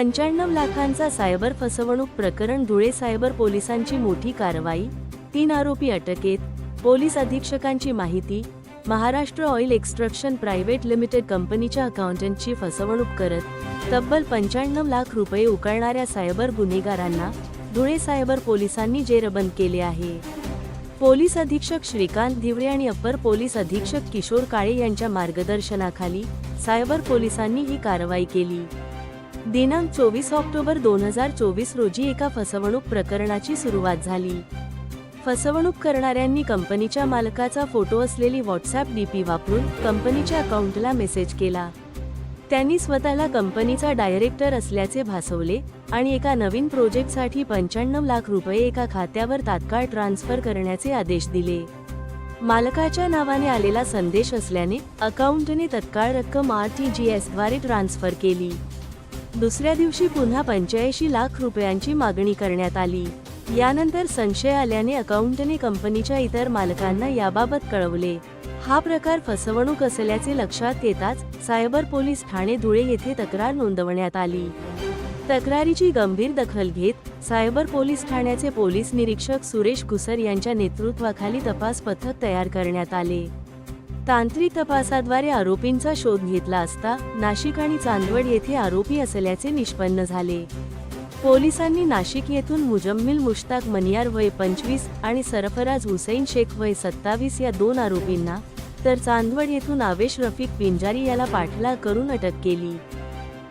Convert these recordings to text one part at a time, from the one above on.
पंच्याण्णव लाखांचा सायबर फसवणूक प्रकरण धुळे सायबर पोलिसांची मोठी कारवाई तीन आरोपी अटकेत पोलीस अधीक्षकांची माहिती Maharashtra oil extraction private limited कंपनीच्या अकाउंटंटची फसवणूक करत तब्बल पंच्याण्णव लाख रुपये उकळणाऱ्या सायबर गुन्हेगारांना धुळे सायबर पोलिसांनी जेरबंद केले आहे. पोलीस अधीक्षक श्रीकांत धिवरे आणि अप्पर पोलीस अधीक्षक किशोर काळे यांच्या मार्गदर्शनाखाली सायबर पोलिसांनी ही कारवाई केली. दिनांक चोवीस ऑक्टोबर दोन हजार चोवीस रोजी एका फसवणूक प्रकरणाची सुरुवात झाली. फसवणूक करणाऱ्यांनी कंपनीच्या मालकाचा फोटो असलेली व्हॉट्सअप डीपी वापरून कंपनीच्या अकाउंटला मेसेज केला. त्यांनी स्वतःला कंपनीचा डायरेक्टर असल्याचे भासवले आणि एका नवीन प्रोजेक्टसाठी पंच्याण्णव लाख रुपये एका खात्यावर तात्काळ ट्रान्स्फर करण्याचे आदेश दिले. मालकाच्या नावाने आलेला संदेश असल्याने अकाउंटने तत्काळ रक्कम आर टी जी एसद्वारे ट्रान्स्फर केली. दुसऱ्या दिवशी पुन्हा पंच्याऐंशी लाख रुपयांची मागणी करण्यात आली. यानंतर संशय आल्याने अकाउंटने कंपनीच्या इतर मालकांना याबाबत कळवले. हा प्रकार फसवणूक असल्याचे लक्षात येताच सायबर पोलीस ठाणे धुळे येथे तक्रार नोंदवण्यात आली. तक्रारीची गंभीर दखल घेत सायबर पोलीस ठाण्याचे पोलीस निरीक्षक सुरेश घुसर यांच्या नेतृत्वाखाली तपास पथक तयार करण्यात आले. तांत्रिक तपासाद्वारे आरोपींचा शोध घेतला असता नाशिक आणि चांदवड येथे आरोपी असल्याचे निष्पन्न झाले. पोलिसांनी नाशिक येथून मुजम्मिल मुश्ताक मनियार वय पंचवीस आणि सरफराज हुसैन शेख वय सत्तावीस या दोन आरोपींना तर चांदवड येथून आवेश रफिक पिंजारी याला पाठलाग करून अटक केली.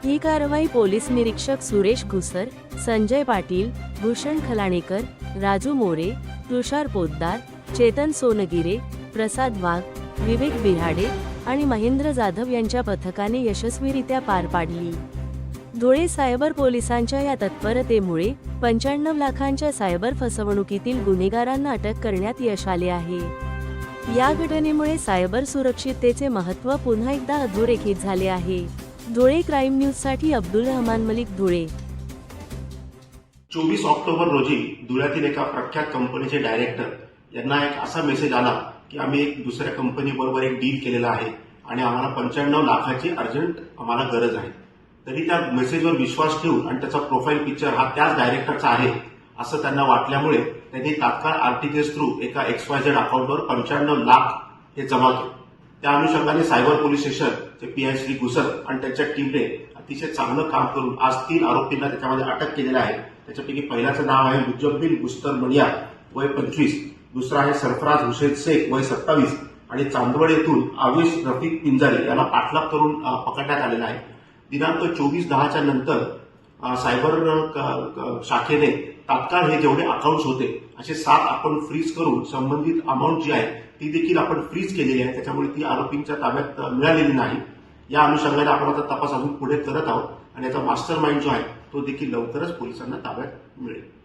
ही कारवाई पोलीस निरीक्षक सुरेश घुसर संजय पाटील भूषण खलाणेकर राजू मोरे तुषार पोद्दार चेतन सोनगिरे प्रसाद वाघ विवेक बिहाडे आणि महेंद्र जाधव यांच्या पथकाने यशस्वीरित्या पार पाडली. धुळे सायबर पोलिसांच्या या तत्परतेमुळे पंच्याण्णव लाखांच्या सायबर फसवणुकीतील गुन्हेगारांना अटक करण्यात यश आले आहे. या घटनेमुळे सायबर सुरक्षिततेचे महत्त्व पुन्हा एकदा अधोरेखित झाले आहे. धुळे क्राईम न्यूजसाठी अब्दुल रहमान मलिक धुळे. चोवीस ऑक्टोबर रोजी धुळ्यातील एका प्रख्यात कंपनीचे डायरेक्टर यांना एक असा मेसेज आला की आम्ही एक दुसऱ्या कंपनी बरोबर एक डील केलेला आहे आणि आम्हाला पंच्याण्णव लाखाची अर्जंट आम्हाला गरज आहे. तरी त्या मेसेजवर विश्वास ठेवून आणि त्याचा प्रोफाईल पिक्चर हा त्याच डायरेक्टरचा आहे असं त्यांना वाटल्यामुळे त्यांनी तात्काळ आरटीजीएस थ्रू एका एक्सवायझेड झेड अकाउंटवर पंच्याण्णव लाख हे जमा केले. त्या अनुषंगाने सायबर पोलीस स्टेशनचे पीआय श्री घुसर आणि त्यांच्या टीमने अतिशय चांगलं काम करून आज तीन आरोपींना त्याच्यामध्ये अटक केलेलं आहे. त्याच्यापैकी पहिल्याचं नाव आहे मुजब्बिल गुस्तर मणिया वय पंचवीस. दुसरा आहे सरफराज हुसेन शेख वय सत्तावीस. आणि चांदवड येथून आवेश रफिक पिंजारी याला पाठलाग करून पकडण्यात आलेला आहे. दिनांक चोवीस दहाच्या नंतर सायबर क- शाखेने तात्काळ हे जेवढे अकाउंट्स होते असे सात आपण फ्रीज करून संबंधित अमाऊंट जी आहे ती देखील आपण फ्रीज केलेली आहे. त्याच्यामुळे ती आरोपींच्या ताब्यात मिळालेली नाही. या अनुषंगाने आपण आता तपास अजून पुढे करत आहोत. आणि याचा मास्टर माइंड जो आहे तो देखील लवकरच पोलिसांना ताब्यात मिळेल.